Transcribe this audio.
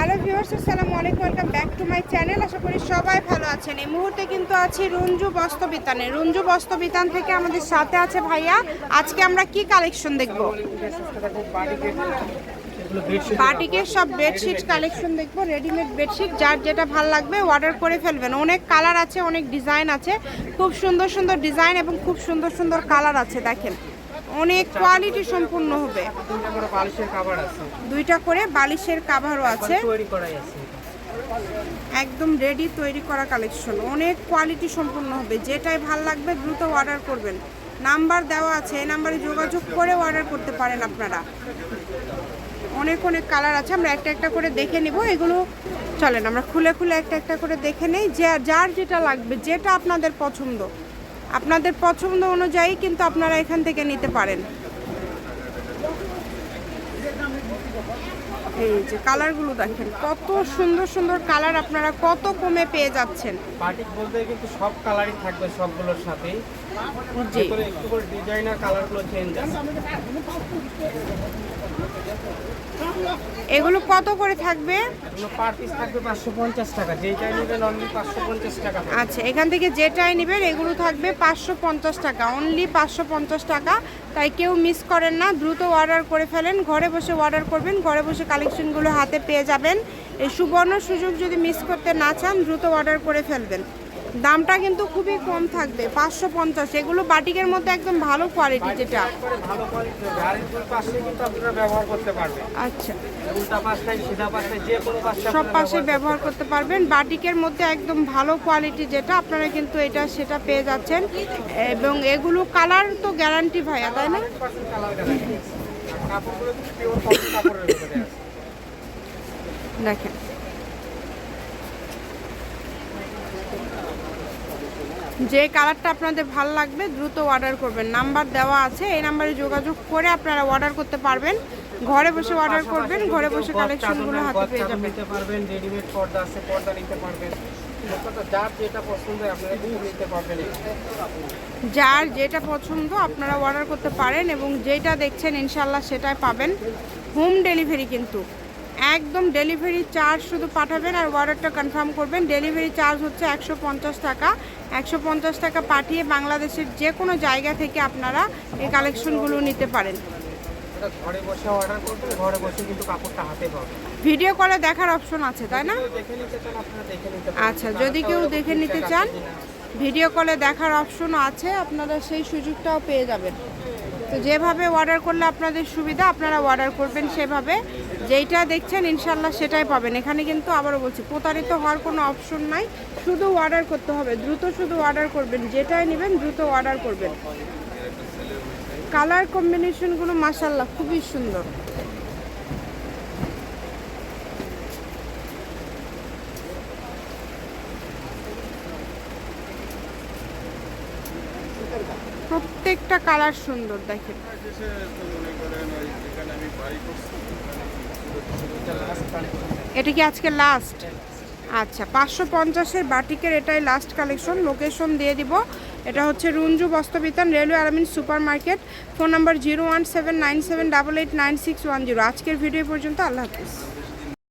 Hello viewers আসসালামু আলাইকুম welcome back to my channel আশা করি সবাই ভালো আছেন। এই মুহূর্তে কিন্তু আছি রঞ্জু বস্ত্রবিতানে। রঞ্জু বস্ত্রবিতান থেকে আমাদের সাথে আছে ভাইয়া। আজকে আমরা কি কালেকশন দেখব? বাটিকের সব বেডশিট কালেকশন দেখব রেডিমেড বেডশিট যার যেটা ভালো লাগবে অর্ডার করে ফেলবেন। অনেক কালার আছে, অনেক ডিজাইন আছে। খুব সুন্দর সুন্দর ডিজাইন এবং খুব সুন্দর সুন্দর কালার আছে, দেখেন। অনেক কোয়ালিটি সম্পূর্ণ হবে। দুইটা করে বালিশের কাভারও আছে। আছে। একদম রেডি তৈরি করা কালেকশন অনেক কোয়ালিটি সম্পূর্ণ হবে। যেটাই ভালো লাগবে দ্রুত অর্ডার করবেন। নাম্বার দেওয়া আছে এই নাম্বারে যোগাযোগ করে অর্ডার করতে পারেন আপনারা। অনেক অনেক কালার আছে। আমরা একটা একটা করে দেখে নিব। এগুলো চলেন আমরা খুলে খুলে একটা একটা করে দেখে নেই। যে যার যেটা লাগবে যেটা আপনাদের পছন্দ। আপনাদের পছন্দ অনুযায়ী কিন্তু আপনারা এখান থেকে নিতে পারেন। এই যে কালারগুলো দেখেন কত সুন্দর সুন্দর কালার আপনারা কত কমে পেয়ে যাচ্ছেন। বাটিক বলতে কিন্তু সব কালারই থাকবে সবগুলোর সাথেই। জি। একটু করে ডিজাইনার কালারগুলো চেঞ্জ আছে। এগুলো কত করে থাকবে? পার পিস থাকবে পাঁচশো পঞ্চাশ টাকা যেইটাই নেবেন অনলি পাঁচশো পঞ্চাশ টাকা আচ্ছা এখান থেকে যেটাই নেবেন এগুলো থাকবে পাঁচশো পঞ্চাশ টাকা অনলি পাঁচশো পঞ্চাশ টাকা। তাই কেউ মিস করেন না দ্রুত অর্ডার করে ফেলেন ঘরে বসে অর্ডার করবেন ঘরে বসে কালেকশনগুলো হাতে পেয়ে যাবেন। এই সুবর্ণ সুযোগ যদি মিস করতে না চান দ্রুত অর্ডার করে ফেলবেন। দামটা কিন্তু খুবই কম থাকবে পাঁচশো পঞ্চাশ। এগুলো বাটিকের মধ্যে একদম ভালো কোয়ালিটি যেটা। আচ্ছা। সব পাশে ব্যবহার করতে পারবেন। বাটিকের মধ্যে একদম ভালো কোয়ালিটি যেটা আপনারা কিন্তু এটা সেটা পেয়ে যাচ্ছেন। এবং এগুলো কালার তো গ্যারান্টি ভাইয়া তাই না? দেখেন। যে কালারটা আপনাদের ভালো লাগবে, দ্রুত অর্ডার করবেন। নাম্বার দেওয়া আছে, এই নাম্বারে যোগাযোগ করে আপনারা অর্ডার করতে পারবেন। ঘরে বসে অর্ডার করবেন, ঘরে বসে কালেকশনগুলো হাতে পেয়ে যাবেন। রেডিমেড পর্দা আছে, পর্দা নিতে পারবেন। যার যেটা পছন্দ আপনারা অর্ডার করতে পারেন এবং যেটা দেখছেন ইনশাল্লাহ সেটাই পাবেন। হোম ডেলিভারি কিন্তু। একদম ডেলিভারি চার্জ শুধু পাঠাবেন আর অর্ডারটা কনফার্ম করবেন। ডেলিভারি চার্জ হচ্ছে একশো পঞ্চাশ টাকা। একশো পঞ্চাশ টাকা পাঠিয়ে বাংলাদেশের যে কোনো জায়গা থেকে আপনারা এই কালেকশনগুলো নিতে পারেন। ঘরে বসে অর্ডার করবেন ঘরে বসে কিন্তু কাপড়টা হাতে পাবেন ভিডিও কলে দেখার অপশন আছে তাই না? দেখে নিতে চান আপনারা দেখে নিতে আচ্ছা যদি কেউ দেখে নিতে চান ভিডিও কলে দেখার অপশনও আছে আপনারা সেই সুযোগটাও পেয়ে যাবেন। তো যেভাবে অর্ডার করলে আপনাদের সুবিধা আপনারা অর্ডার করবেন সেভাবে। যেইটা দেখছেন ইনশাল্লাহ সেটাই পাবেন। এখানে কিন্তু আবারও বলছি প্রতারিত হওয়ার কোনো অপশন নাই। শুধু অর্ডার করতে হবে দ্রুত শুধু অর্ডার করবেন যেটাই নেবেন দ্রুত অর্ডার করবেন। কালার কম্বিনেশনগুলো মাসাল্লাহ খুবই সুন্দর। প্রত্যেকটা কালার সুন্দর, দেখেন। এটা কি আজকে লাস্ট আচ্ছা পাঁচশো পঞ্চাশের বাটিকের এটাই লাস্ট কালেকশন লোকেশন দিয়ে দিব। এটা হচ্ছে Runju Bastrabitan railway আরামিন super market phone number zero one seven nine seven double eight nine six one zero. আজকের ভিডিও পর্যন্ত। আল্লাহ হাফিজ।